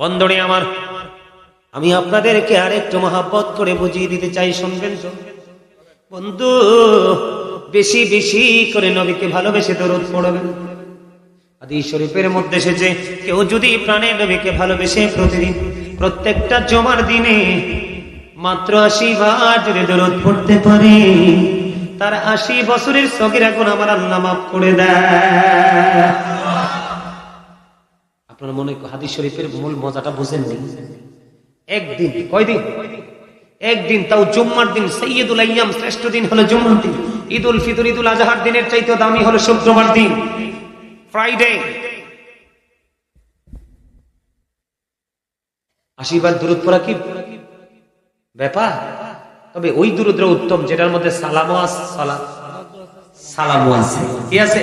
বন্দরে আমার। আমি আপনাদেরকে আর একটু মহাব্বত করে বুঝিয়ে দিতে চাই, শুনবেন বন্ধু, বেশি বেশি করে নবীকে ভালোবেসে দরদ পড়বেন। আদি শরীফের মধ্যে এসেছে, কেউ যদি প্রাণে নবীকে ভালোবেসে প্রতিদিন, প্রত্যেকটা জমার দিনে মাত্র আশি বার যদি দরদ পড়তে পারে, তার আশি বছরের সগিরা গুণ আমার আল্লাহ মাফ করে দেয়। আপনার মনে হাদিস শরীফের মূল মজাটা বুঝেননি। একদিন, কয়দিন? একদিন তাও জুম্মার দিন সৈয়দুল শ্রেষ্ঠ দিন হলো জুম্মার দিন। ঈদ উল ফিতর, ঈদুল আজহার দিনের চাইতে দামি হলো শুক্রবার দিন। ফ্রাইডে। আশীর্বাদ দূরত পড়া কি ব্যাপার? তবে ওই দূরদ্র উত্তম, যেটার মধ্যে সালামও সালামও আছে। কি আছে?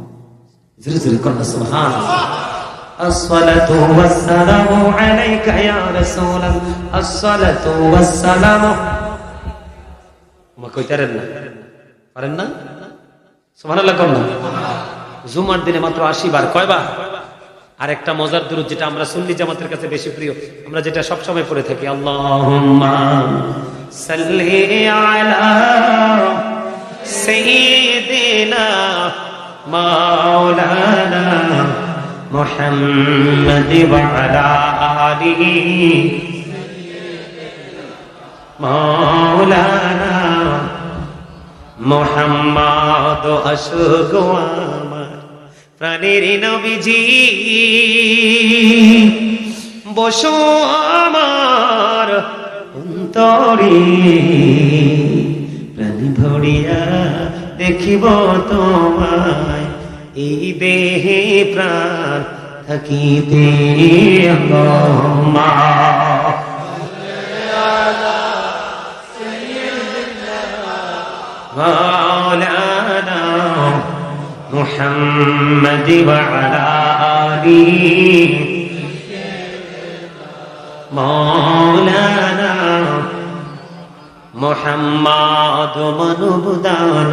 জোরে জোরে কোন না সুবহানাল্লাহ الصلاة والسلام عليك يا رسول الله الصلاة والسلام মা কইতারেন না পারেন না সুবহানাল্লাহ কোন না জুমার দিনে মাত্র আশি বার কয়বার আর একটা মজার দূর যেটা আমরা সুন্নি জামাতের কাছে বেশি প্রিয় আমরা যেটা সব সময় পড়ে থাকি আল্লাহুম্মা সাল্লি আলা সাইয়্যিদিনা মাওলানা ওয়া আলা আলিহি। মাওলানা মোহাম্মদ অশোক প্রাণের নবীজি। বসো আমার অন্তরে, প্রাণ ভরিয়া দেখিব তোমায়। এই দেহে প্রাণ থাকিতে মা مولانا محمد وعلى آله مولانا মোহাম্মদ মনুবদান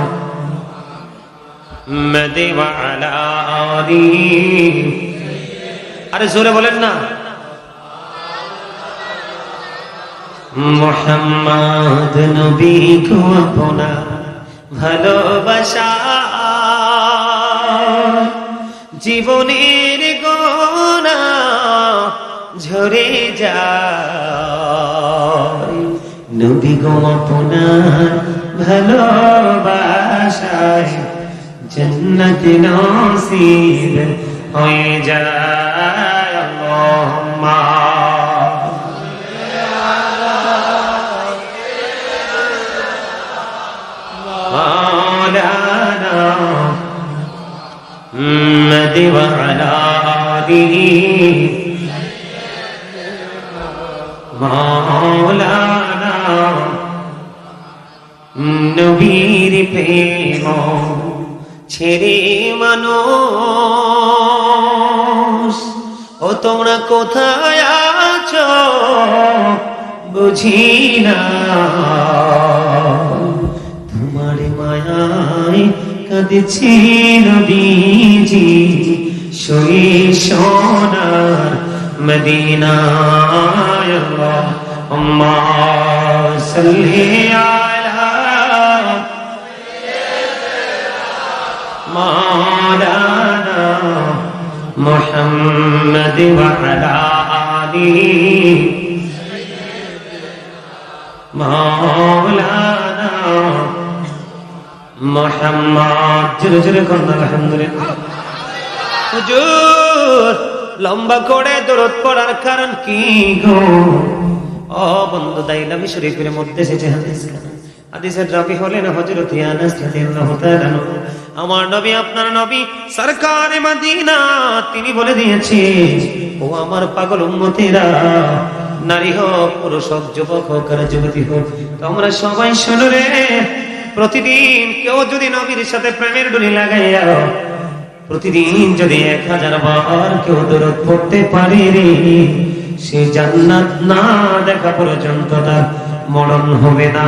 محمد وعلى آله আরে জোরে বলেন না মোহাম্মদ নবী কো আপনা ভালোবাসা জীবনের গোনা ঝরে যায় নবী গো আপনার ভালোবাসায় জন্নত নসিব হয়ে যায় আল্লাহুম্মা مولانا محمد وعلى آله مولانا নবীর প্রেম ছেড়ে মানুষ, ও তোমরা কোথায় আছো? বুঝি না। তোমার মায়ায় কাঁদছি নবীজি সই সোনার মদিনায় আম্মা সাল্লি مولانا محمد وعلى آله মাওলানা মোহাম্মদ জোরে জোরে কন্যা আলহামদুলিল্লাহ হুজুর লম্বা করে দরদ পড়ার কারণ কি গো ও বন্ধু দাইলামি শরীফের মধ্যে এসেছে হাদিস হাদিসের রাবি হলেন হযরত আনাস রাদিয়াল্লাহু তাআলা আনহু। আমার নবী, আপনার নবী, সরকারে মদিনা, তিনি বলে দিয়েছে, ও আমার পাগল উম্মতেরা, নারী হোক, পুরুষ হোক, যুবক হোক, আর যুবতী হোক, তোমরা সবাই শোনো রে। প্রতিদিন কেউ যদি নবীর সাথে প্রেমের ডুলি লাগাইয়া, প্রতিদিন যদি এক হাজার বার কেউ দূরত পড়তে পারে রে, সে জান্নাত না দেখা পর্যন্ত তার মরণ হবে না।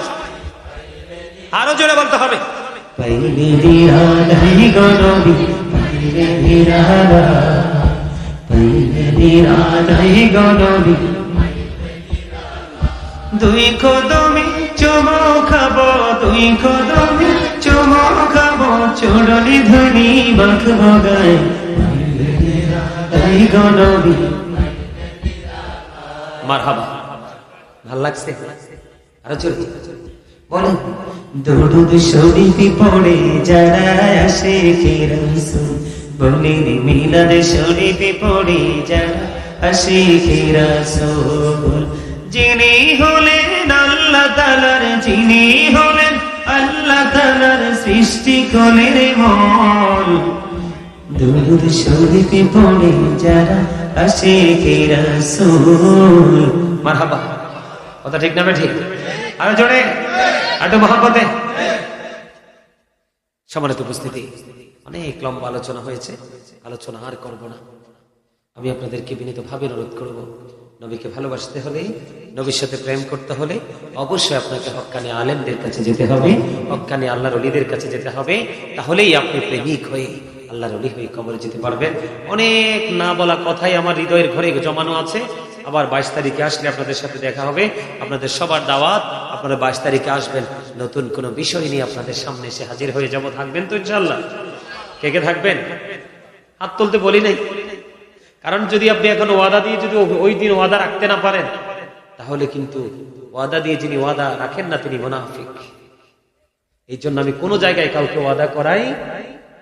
আরও জোরে বলতে হবে। দুই কদমে চুমো খাব দুই কদমে চুমো খাব চোরলি ধনি মাখবো গায়ে মারহাবা। ভালো লাগছে? আরও চলে বলেন দরুদ শরীফি পড়ে যারা আসে ফিরাসু বলে রে মিলাদ শরীফি পড়ে যারা আসে ফিরাসুল যিনি হলেন আল্লাহ তালার যিনি হলেন আল্লাহ তালার সৃষ্টি কলের মল দরুদ শরীফে পড়ে যারা আসে রাসূল মারহাবা, কথা ঠিক না ঠিক? আরও জোরে। আরও মহব্বতে। সমানিত উপস্থিতি, অনেক লম্বা আলোচনা হয়েছে, আলোচনা আর করব না। আমি আপনাদেরকে বিনীতভাবে অনুরোধ করব, নবীকে ভালোবাসতে হলে, নবীর সাথে প্রেম করতে হলে অবশ্যই আপনাকে হক্কানি আলেমদের কাছে যেতে হবে, হক্কানি আল্লাহর অলিদের কাছে যেতে হবে, তাহলেই আপনি প্রেমিক হয়ে আল্লাহর অলি হয়ে কবরে যেতে পারবেন। অনেক না বলা কথাই আমার হৃদয়ের ঘরে জমানো আছে। আবার বাইশ তারিখে আসলে আপনাদের সাথে দেখা হবে। আপনাদের সবার দাওয়াত আপনারা বাইশ তারিখে আসবেন। নতুন কোনো বিষয় নিয়ে আপনাদের সামনে এসে হাজির হয়ে যাব। থাকবেন তো ইনশাল্লাহ কে কে থাকবেন? হাত তুলতে বলি নাই। কারণ যদি আপনি এখন ওয়াদা দিয়ে যদি ওই দিন ওয়াদা রাখতে না পারেন, তাহলে কিন্তু ওয়াদা দিয়ে যিনি ওয়াদা রাখেন না, তিনি মোনাফিক। এই জন্য আমি কোনো জায়গায় কাউকে ওয়াদা করাই,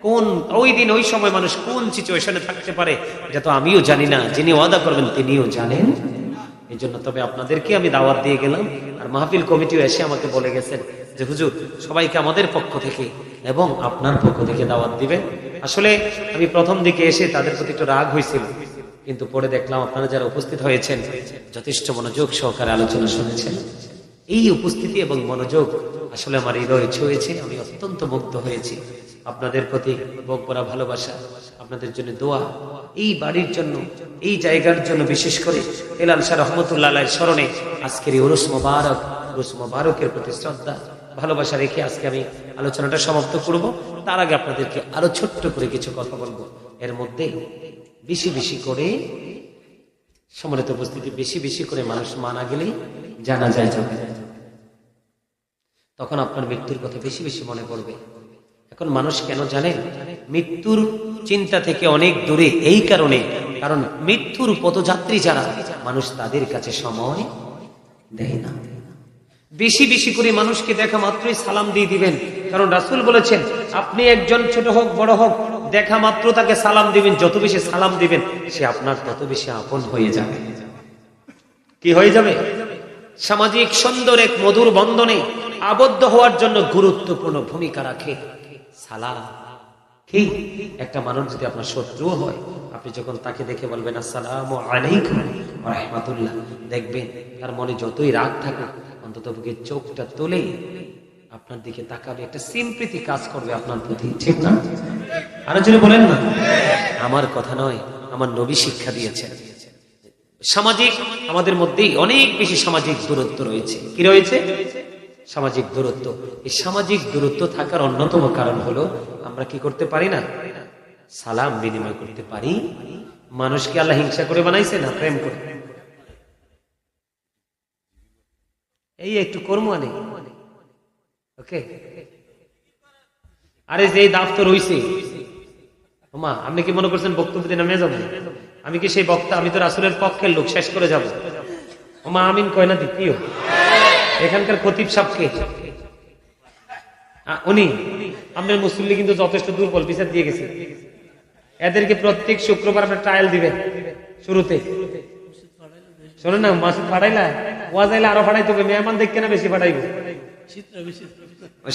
কোন ওই দিন, ওই সময় মানুষ কোন সিচুয়েশনে থাকতে পারে, এটা তো আমিও জানি না। যিনি ওয়াদা করবেন, তিনিও জানেন। এই জন্য তবে আপনাদেরকে আমি দাওয়াত দিয়ে গেলাম। আর মাহফিল কমিটিও এসে আমাকে বলে গেছেন যে, হুজুর, সবাইকে আমাদের পক্ষ থেকে এবং আপনার পক্ষ থেকে দাওয়াত দিবেন। আসলে আমি প্রথম দিকে এসে তাদের প্রতি একটু রাগ হয়েছিল। কিন্তু পরে দেখলাম আপনারা যারা উপস্থিত হয়েছেন, যথেষ্ট মনোযোগ সহকারে আলোচনা শুনেছেন। এই উপস্থিতি এবং মনোযোগ আসলে আমার হৃদয়ে ছুঁয়েছে। আমি অত্যন্ত মুগ্ধ হয়েছি। আপনাদের প্রতি বক ভালোবাসা, আপনাদের জন্য দোয়া এই বাড়ির জন্য, এই জায়গার জন্য বিশেষ করে এলাল শাহ রহমতুল্লাহ স্মরণে আজকের এই উরুস মোবারক উরুস মোবারকের প্রতি শ্রদ্ধা, ভালোবাসা রেখে আজকে আমি আলোচনাটা সমাপ্ত করব। তার আগে আপনাদেরকে আরও ছোট্ট করে কিছু কথা বলব। এর মধ্যে বেশি বেশি করে সম্মানিত উপস্থিতি, বেশি বেশি করে মানুষ মানা গেলেই জানা যায় যাবে। তখন আপনার মৃত্যুর কথা বেশি বেশি মনে পড়বে। এখন মানুষ কেন জানেন মৃত্যুর চিন্তা থেকে অনেক দূরে এই কারণে, কারণ মৃত্যুর পথযাত্রী যারা, মানুষ তাদের কাছে সময় দেয় না। বেশি বেশি করে মানুষকে দেখা মাত্রই সালাম দিয়ে দিবেন। কারণ রাসুল বলেছেন, আপনি একজন ছোট হোক, বড় হোক, দেখা মাত্র তাকে সালাম দিবেন, যত বেশি সালাম দিবেন, সে আপনার তত বেশি আপন হয়ে যাবে। কি হয়ে যাবে? সামাজিক সুন্দর এক মধুর বন্ধনে আবদ্ধ হওয়ার জন্য গুরুত্বপূর্ণ ভূমিকা রাখে সালাম। কি? একটা মানুষ যদি আপনার শত্রুও হয়, আপনি যখন তাকে দেখে বলবেন, আসসালাম রহমাতুল্লাহ দেখবেন তার মনে যতই রাগ অন্তত চোখটা তোলে আপনার দিকে তাকাবে। একটা সিম্প্রীতি কাজ করবে আপনার প্রতি, ঠিক না? আরও যদি বলেন না। আমার কথা নয়, আমার নবী শিক্ষা দিয়েছেন। সামাজিক, আমাদের মধ্যেই অনেক বেশি সামাজিক দূরত্ব রয়েছে। কি রয়েছে? সামাজিক দূরত্ব। এই সামাজিক দূরত্ব থাকার অন্যতম কারণ হলো আমরা কি করতে পারি না? সালাম বিনিময় করতে পারি? মানুষকে আল্লাহ হিংসা করে বানাইছে না প্রেম করে? এই একটু কর্ম আনে। ওকে? আরে যে দাফ তো রইছে মা আপনি কি মনে করছেন বক্তব্য দিয়ে নামে যাব? আমি কি সেই বক্তা? আমি তো রাসুলের পক্ষের লোক, শেষ করে যাব। মা আমিন কয় না দ্বিতীয়? এখানকার খতিব সাহকে উনি আপনার মুসল্লি কিন্তু যথেষ্ট দুর্বল, বিচার দিয়ে গেছে। এদেরকে প্রত্যেক শুক্রবার আপনার ট্রায়াল দিবেন শুরুতে। শোনেন না, মাসুদ ফাটাইলা ওয়াজ আইলে আরও ফাটাইতে হবে, মেহমান দেখতে না বেশি ফাটাইবো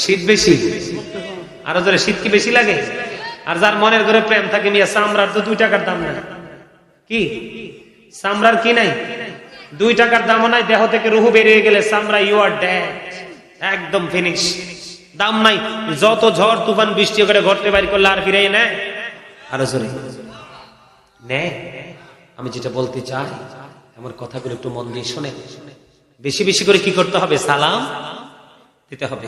শীত বেশি। আরও জোরে, শীত কি বেশি লাগে? আর যার মনের ঘরে প্রেম থাকে মিয়া সামরার তো দুই টাকার দাম নাই। কি? সামরার কি নাই? দুই টাকার দামও নাই, দেহ থেকে রুহু বেরিয়ে গেলে সামরা ইউ আর ড্যাড একদম ফিনিশ দাম নাই। যত ঝড় তুফান বৃষ্টি করে ঘরতে বাড়ি করলে আর ফিরে নেয়? আরও জোরে। নেয়। আমি যেটা বলতে চাই আমার কথাগুলো একটু মন দিয়ে শোনে। বেশি বেশি করে কি করতে হবে? সালাম দিতে হবে।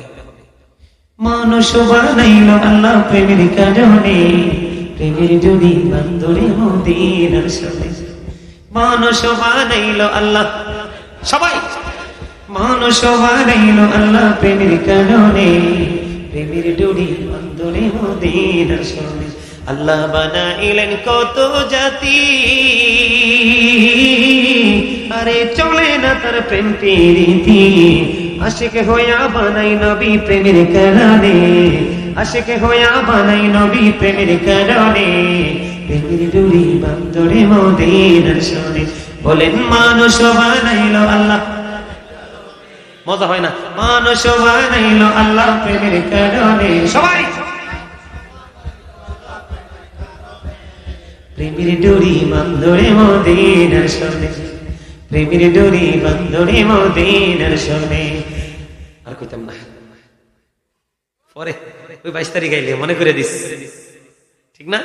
মানুষ বানাইল আল্লাহ প্রেমের কারণে। প্রেমের জুড়ি বান্দরে মদিনার সাথে মানুষ বানাইল আল্লাহ সবাই মানুষ বানাইল আল্লাহ প্রেমের কারণে। প্রেমের ডুরি বান্দরে মদিনার সাথে আল্লাহ বানাইলেন কত জাতি। আরে চলে না তার প্রেম প্রীতি। আশিক হইয়া বানাই নবী প্রেমের কারণে। আশিক হইয়া বানাই নবী প্রেমের কারণে। প্রেমের সাথে বলেন, মানুষ বানাইল আল্লাহ মজা হয় না। মানুষ বানাইল আল্লাহ প্রেমের কারণে। সবাই! প্রেমের ডোরি বান্ধরে মদিনার সনে প্রেমের ডোরি বান্ধরে মদিনার সনে আর কইতাম না। পরে ওই বাইশ তারিখ আইলে মনে করে দিস। ঠিক না?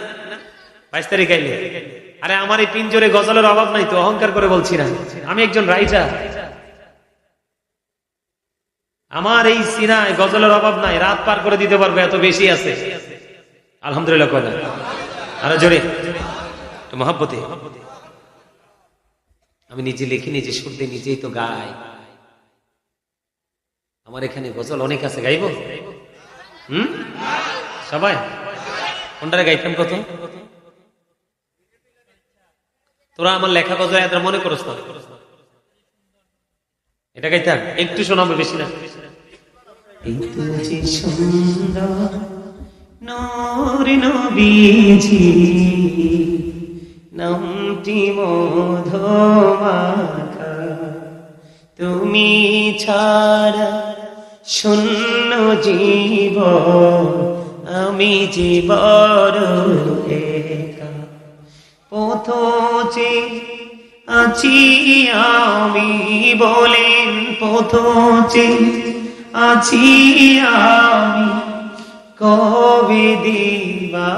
বাইশ তারিখ আইলে। আরে আমার এই পিঞ্জরে গজলের অভাব নাই তো অহংকার করে বলছি না। আমি একজন রাইটার আমার এই সিনায় গজলের অভাব নাই, রাত পার করে দিতে পারবে, এত বেশি আছে। আলহামদুলিল্লাহ কয় না। আরও জোরে। মহাব্বতে। আমি নিজে লিখি, নিজে দিই, নিজেই তো গাই। আমার এখানে গজল অনেক আছে, গাইব? হুম? সবাই? কোনটারে গাইতাম কত তোরা আমার লেখা গজল এত মনে করস না। এটা গাইতাম? একটু শোনাবো বেশি না। এই তুঝি সুন্দর নূর নবীজি। নামটি মধমাখা। তুমি ছাড়া শূন্য জীব আমি জীবর একা। পথচে আছি আমি বলেন পথচে আছি আমি কবে দিবা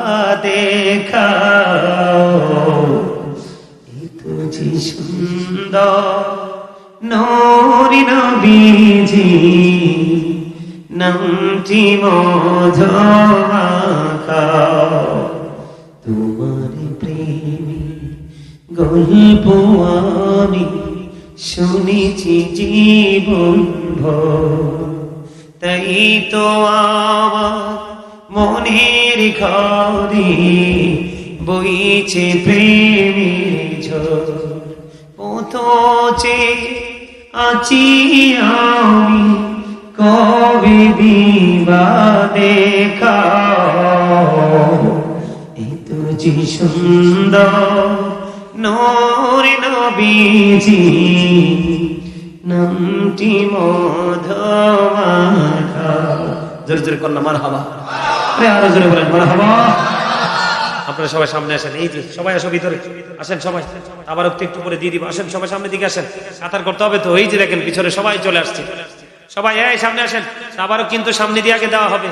দেখা তুঝি সুন্দর নরি নবীজি, নামটি মধমাখা তোমার প্রেমী গল্প আমি শুনেছি জীবন ভর। তাই তো আমার মনের ঘরে বইছে প্রেমের পথচে আছি আমি কবে দিবা দেখা এই তুজি সুন্দর নোর নবীজি। নামটি মধমাখা। জোরে জোরে করলাম মার হাবা আরে আরও জোরে বলেন মার হাবা আপনারা সবাই সামনে আসেন, এই যে সবাই আসো ভিতরে। আসেন সবাই, আবার একটু একটু করে দিয়ে দিব। আসেন সবাই সামনে দিকে আসেন। কাতার করতে হবে তো, এই যে দেখেন, পিছনে সবাই চলে আসছে। সবাই, এই সামনে আসেন। আবারও কিন্তু সামনে দিয়ে আগে দেওয়া হবে।